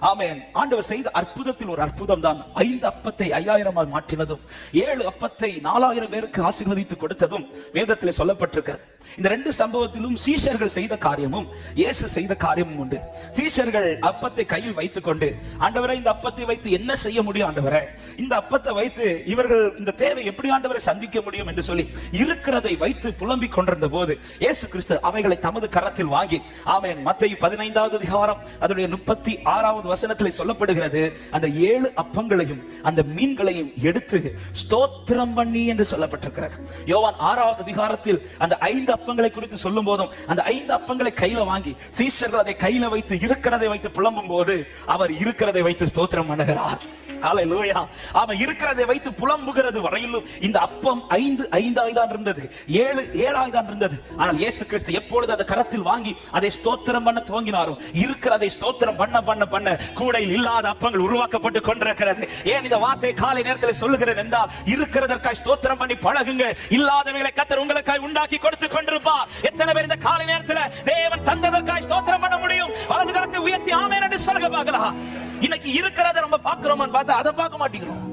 ஆமென். ஆண்டவர் செய்த அற்புதத்தில் ஒரு அற்புதம் தான் ஐந்து அப்பத்தை ஐயாயிரமாய் மாற்றினதும் ஏழு அப்பத்தை நாலாயிரம் பேருக்கு ஆசீர்வதித்து கொடுத்ததும் வேதத்திலே சொல்லப்பட்டிருக்கிறது. இந்த ரெண்டு சம்பவத்திலும் சீஷர்கள் செய்த காரியமும் இயேசு செய்த காரியமும் உண்டு. சீஷர்கள் அப்பத்தை கையில் வைத்துக் கொண்டு ஆண்டவரை இந்த அப்பத்தை வைத்து என்ன செய்ய முடியும் ஆண்டவரை? இந்த அப்பத்தை வைத்து இவர்கள் இந்த தேவை எப்படி ஆண்டவரை சந்திக்க முடியும் என்று சொல்லி இருக்கிறதை வைத்து புலம்பிக் கொண்டிருந்த போது இயேசு கிறிஸ்து அவைகளை தமது கரத்தில் வாங்கி ஆமென் மத்திய பதினைந்தாவது அதிகாரம் அதனுடைய முப்பத்தி ஆறாவது வசனத்தில் சொல்லப்படுகிறது அந்த ஏழு அப்பங்களையும் அந்த மீன்களையும் எடுத்து ஸ்தோத்திரம் பண்ணி என்று சொல்லப்பட்டிருக்கிறது. யோவான் ஆறாவது அதிகாரத்தில் அந்த ஐந்து அப்பங்களை குறித்து சொல்லும் போதும் அந்த ஐந்து அப்பங்களை கையில வாங்கி சீஷர்கள் அதை கையில வைத்து இருக்கிறதை வைத்து புலம்பும் போது அவர் இருக்கிறதை வைத்து ஸ்தோத்திரம் பண்ணுகிறார். ஹalleluya அவன் இருக்கிறதை வைத்து புலம்புகிறது வரையிலும் இந்த அப்பம் ஐந்து ஐந்தாய் தான் இருந்தது. ஏழு ஏழாய் தான் இருந்தது. ஆனால் இயேசு கிறிஸ்து எப்பொழுது அதை கரத்தில் வாங்கி அதை ஸ்தோத்திரம் பண்ண துவங்கினாரோ இருக்கிறதை ஸ்தோத்திரம் பண்ண பண்ண பண்ண கூடையில் இல்லாத அப்பங்கள் உருவாக்கப்பட்டு கொண்டிருக்கிறது. ஏன் இந்த வார்த்தை காலை நேரத்தில் சொல்லுகிறேன் என்றால் இருக்கிறதற்காய் ஸ்தோத்திரம் பண்ணி பழகுங்க. இல்லாதவைகளை கத்தர் உங்களுக்காய் உண்டாக்கி கொடுத்து கொண்டிருப்பார். எத்தனை பேர் இந்த காலை நேரத்தில் தேவன் தந்ததற்காய் ஸ்தோத்திரம் பண்ண முடியும்? வலது கரத்தை உயர்த்தி ஆமேன் என்று சொல்லுங்க பார்க்கலாம். இன்னைக்கு இருக்கிறத நம்ம பாக்குறோமான்னு பார்த்தா அதை பார்க்க மாட்டேங்கிறோம்.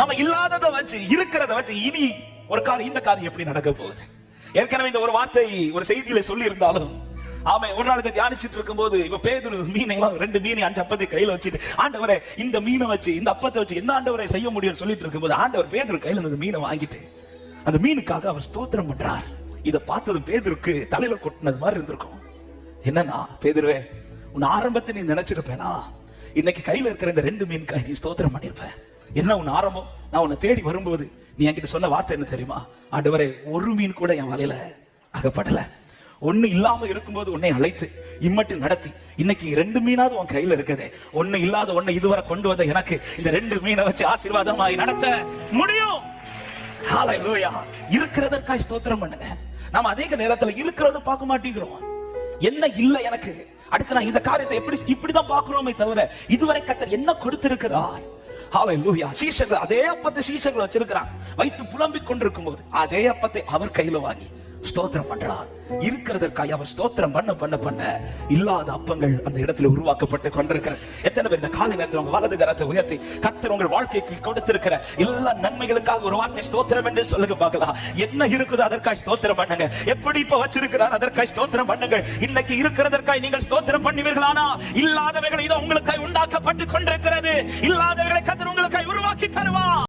நம்ம இல்லாததை வச்சு இருக்கிறத வச்சு இனி ஒரு காரியம் இந்த காரியம் எப்படி நடக்க போகுது? ஏற்கனவே இந்த ஒரு வார்த்தை ஒரு செய்தியில சொல்லி இருந்தாலும் ஆமா ஒரு நாள் தியானிச்சுட்டு இருக்கும் இருக்கும்போது இப்ப பேதுரு மீனை எல்லாம் ரெண்டு மீனை அஞ்சு அப்பத்தை கையில வச்சுட்டு ஆண்டவரை இந்த மீனை வச்சு இந்த அப்பத்தை வச்சு என்ன ஆண்டவரை செய்ய முடியும்னு சொல்லிட்டு இருக்கும்போது ஆண்டவர் பேதுரு கையில அந்த மீனை வாங்கிட்டு அந்த மீனுக்காக அவர் ஸ்தோத்திரம் பண்றார். இதை பார்த்ததும் பேதுருக்கு தலையில கொட்டினது மாதிரி இருந்திருக்கும். என்னன்னா பேதுருவே உன் ஆரம்பத்தை நீ நினைச்சிருப்பேனா? இன்னைக்கு கையில இருக்கிற இந்த ரெண்டு மீன் காய் நீ ஸ்தோத்திரம் பண்ணிருப்ப. என்ன உன் ஆரம்பம்? நான் உன்னை தேடி வரும்போது நீ என்கிட்ட சொன்ன வார்த்தை என்ன தெரியுமா? ஆண்டவரே ஒரு மீன் கூட என் வலையில அகப்படல. ஒண்ணு இல்லாம இருக்கும்போது உன்னை அழைத்து இம்மட்டு நடத்தி இன்னைக்கு ரெண்டு மீனாவது உன் கையில இருக்குதே. ஒண்ணு இல்லாத ஒண்ணு இதுவரை கொண்டு வந்த எனக்கு இந்த ரெண்டு மீனை வச்சு ஆசீர்வாதமாய் நடத்த முடியும். இருக்கிறதற்காய் ஸ்தோத்திரம் பண்ணுங்க. நாம அதிக நேரத்துல இருக்கிறத பார்க்க மாட்டேங்கிறோம். என்ன இல்லை எனக்கு? அடுத்து நான் இந்த காரியத்தை எப்படி இப்படிதான் பார்க்கணுமே தவிர இதுவரை கத்தர் என்ன கொடுத்திருக்கிறார்? அதே அப்பத்தை சீசர்கள் வச்சிருக்கிறான் வைத்து புலம்பிக் கொண்டிருக்கும் போது அதே அப்பத்தை அவர் கையில வாங்கி ஸ்தோத்திரம் பண்றான் இருக்கிறதற்காக அவர் ஸ்தோத்திரம் பண்ண பண்ண பண்ண. இல்லாத அப்பங்கள் அந்த இடத்துல உருவாக்கப்பட்டு கொண்டிருக்கிற எத்தனை பேர் இந்த காலை நேரத்தில் உங்க வலது கரத்தை உயர்த்தி கத்தர் உங்கள் வாழ்க்கைக்கு கொடுத்திருக்கிற எல்லா நன்மைகளுக்காக ஒரு வார்த்தை ஸ்தோத்திரம் என்று சொல்லுங்க பார்க்கலாம். என்ன இருக்குதோ அதற்காக ஸ்தோத்திரம் பண்ணுங்க. எப்படி இப்ப வச்சிருக்கிறார் அதற்காக ஸ்தோத்திரம் பண்ணுங்க இன்னைக்கு இருக்கிறதற்காக நீங்கள் ஸ்தோத்திரம் பண்ணுவீர்களானா? இல்லாதவைகள் இதோ உங்களுக்காக உண்டாக்கப்பட்டு கொண்டிருக்கிறது. இல்லாதவைகளை கத்தர் உங்களுக்காக உருவாக்கி தருவா